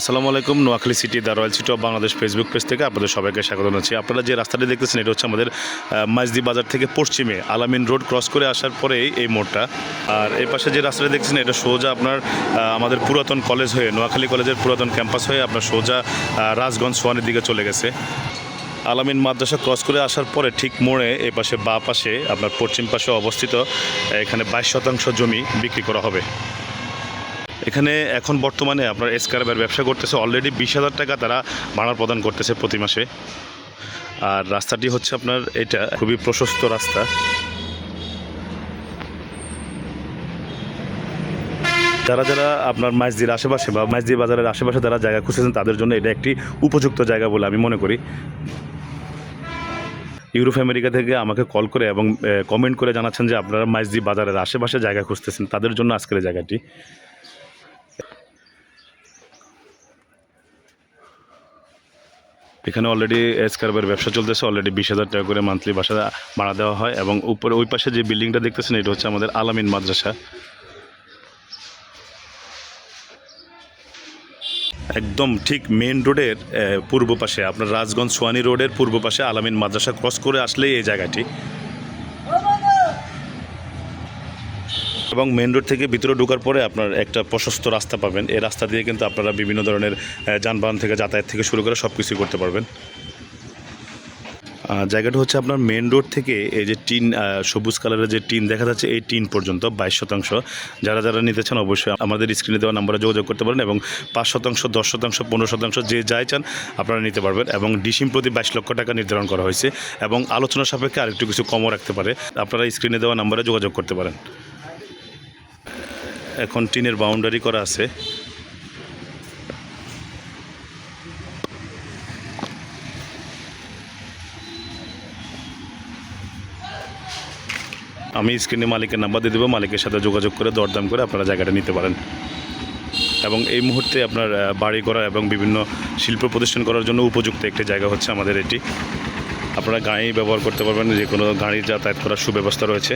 আসসালামু আলাইকুম Noakhali city the royal city of Bangladesh Facebook page থেকে আপনাদের সবাইকে স্বাগত জানাচ্ছি। আপনারা যে রাস্তাটি দেখতেছেন এটা হচ্ছে আমাদের আহ, মাইজদি বাজার থেকে পশ্চিমে আলামিন রোড ক্রস করে আসার পরেই এই মোড়টা। আর এই পাশে যে রাস্তাটি দেখছেন এটা সোজা আপনার আমাদের পুরাতন কলেজ হয়ে নোয়াখালী কলেজের পুরাতন ক্যাম্পাস হয়ে আপনার সোজা রাজগঞ্জ সোয়ানের দিকে চলে গেছে। আলামিন মাদ্রাসা ক্রস করে আসার পরে ঠিক মোড়ে এই পাশে বা পাশে আপনার পশ্চিম পাশে অবস্থিত এখানে বাইশ শতাংশ জমি বিক্রি করা হবে। এখানে এখন বর্তমানে আপনার এসকারবের ব্যবসা করতেছে অলরেডি বিশ হাজার টাকা তারা ভাড়া প্রদান করতেছে প্রতি মাসে। আর রাস্তাটি হচ্ছে আপনার এটা, খুবই প্রশস্ত রাস্তা। যারা যারা আপনার মাইজদির আশেপাশে বা মাইজদি বাজারের আশেপাশে যারা জায়গা খুঁজতেছেন, তাদের জন্য এটা একটি উপযুক্ত জায়গা বলে আমি মনে করি। ইউরোপ, আমেরিকা থেকে আমাকে কল করে এবং কমেন্ট করে জানাচ্ছেন যে আপনারা মাইজদি বাজারের আশেপাশে জায়গা খুঁজতেছেন, তাদের জন্য আজকের জায়গাটি। এখানে অলরেডি এস কারবার ব্যবসা চলতেছে অলরেডি বিশ হাজার টাকা করে মান্থলি বাসা ভাড়া দেওয়া হয় এবং উপরে, ওই পাশে যে বিল্ডিংটা দেখতেছেন, এটা হচ্ছে আমাদের আলামিন মাদ্রাসা। একদম ঠিক মেন রোডের পূর্ব পাশে, আপনার রাজগঞ্জ সোয়ানি রোডের পূর্ব পাশে আলামিন মাদ্রাসা ক্রস করে আসলেই এই জায়গাটি। এবং মেন রোড থেকে ভিতরে ঢোকার পরে আপনার একটা প্রশস্ত রাস্তা পাবেন। এই রাস্তা দিয়ে কিন্তু আপনারা বিভিন্ন ধরনের যানবাহন থেকে যাতায়াত থেকে শুরু করে সব কিছুই করতে পারবেন। জায়গাটা হচ্ছে আপনার মেন রোড থেকে এই যে টিন সবুজ কালারের যে টিন দেখা যাচ্ছে, এই টিন পর্যন্ত, বাইশ শতাংশ। যারা যারা নিতে চান অবশ্যই আমাদের স্ক্রিনে দেওয়া নাম্বারে যোগাযোগ করতে পারেন এবং পাঁচ শতাংশ, দশ শতাংশ, পনেরো শতাংশ যে যাই চান আপনারা নিতে পারবেন এবং ডিসিম প্রতি বাইশ লক্ষ টাকা নির্ধারণ করা হয়েছে এবং আলোচনা সাপেক্ষে আরেকটু কিছু কমও রাখতে পারে। আপনারা স্ক্রিনে দেওয়া নাম্বারে যোগাযোগ করতে পারেন। এখন টিনের বাউন্ডারি করা আছে। আমি স্ক্রিনে মালিকের নাম্বার দিয়ে দেবো, মালিকের সাথে যোগাযোগ করে দরদাম করে আপনারা জায়গাটা নিতে পারেন। এবং এই মুহূর্তে আপনার বাড়ি করা এবং বিভিন্ন শিল্প প্রতিষ্ঠান করার জন্য উপযুক্ত একটি জায়গা হচ্ছে আমাদের এটি। আপনারা গাড়ি ব্যবহার করতে পারবেন যে কোনো গাড়ি যাতায়াত করার সুব্যবস্থা রয়েছে।